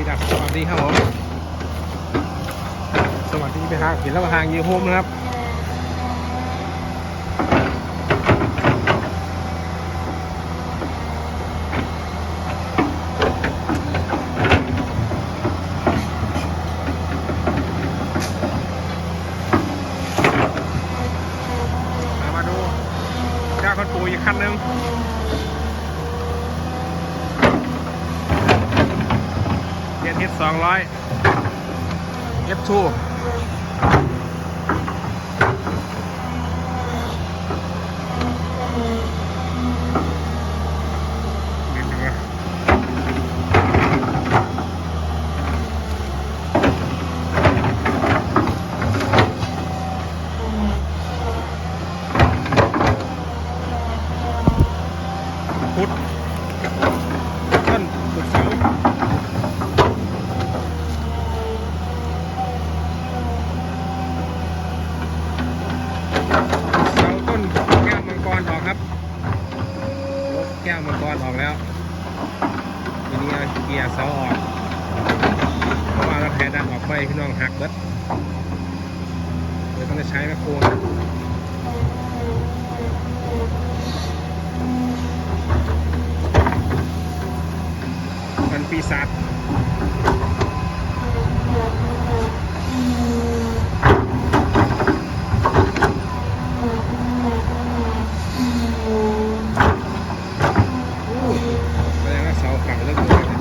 ีดัสสวัสดีครับผมสวัสดีไปทางเห็นแล้วทางยูโฮมนะครับมามาดูเจ้าคนปูอีกคันหนึ่ง เจ็ดทิศสองร้อย F2 เดี๋ยวดูนะพุทธต้นพุทธเสา เสาต้นแก้วมังกรออกครับรถ แก้วมังกรออกแล้วทีนี้เอาเกียร์เสาออกเพราะว่าเราแพ้ดันออกไปพี่น้องหักเบิดเลยต้องได้ใช้แมคโครนะมันปีศาจอู้แสดงว่าเสาเก่าเลิกเลยนะ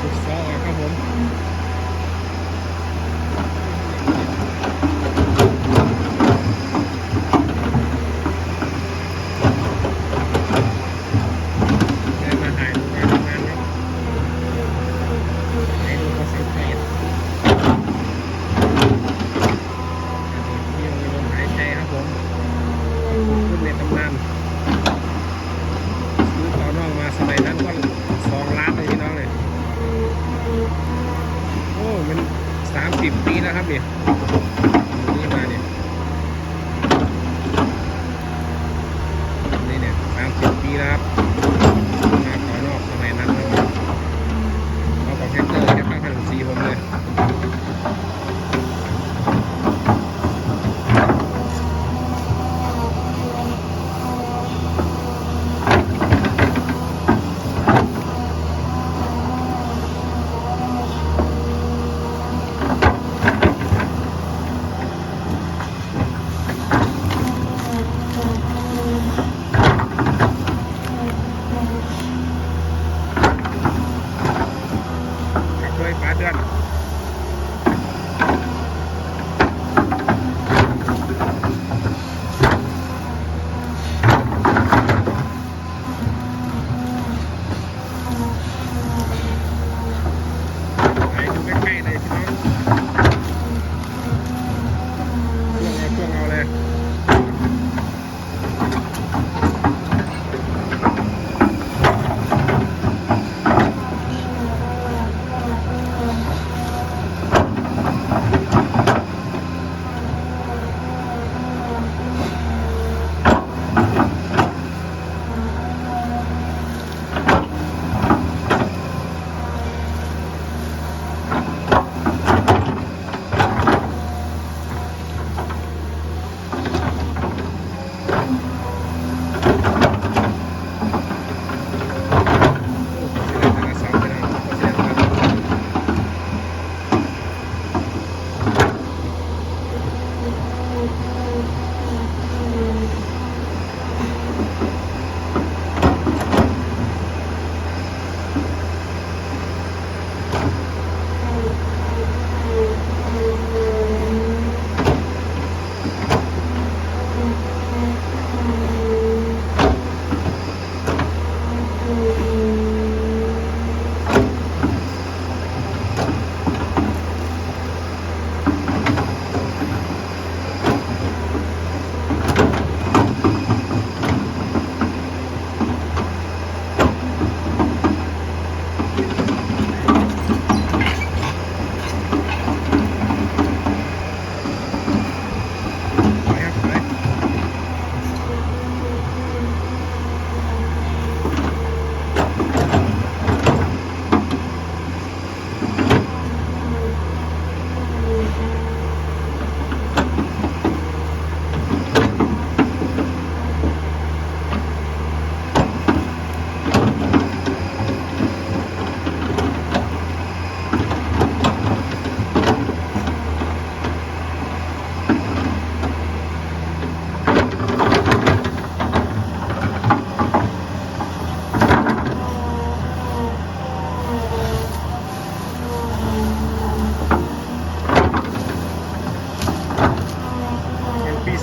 ฟุตซอลครับผมได้มาถ่ายดูการทำงานครับให้ดูเขาสังเกตเที่ยวลมหายใจครับผมรุ่นใน ตำนาน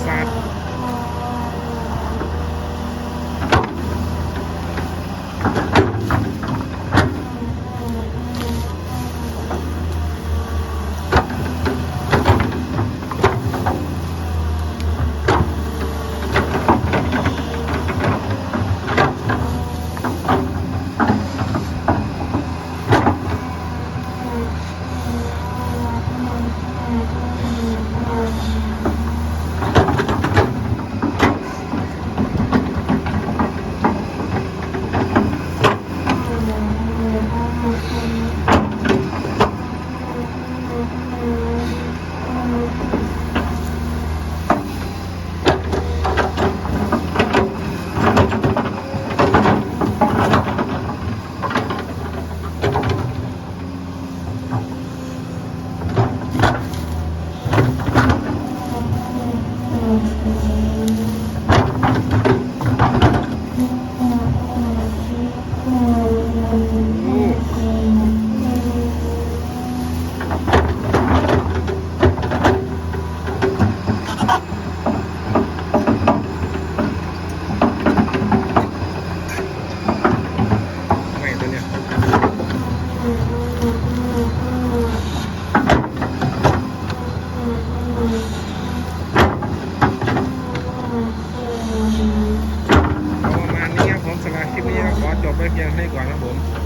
sạc ยังไม่ก่อนครับผม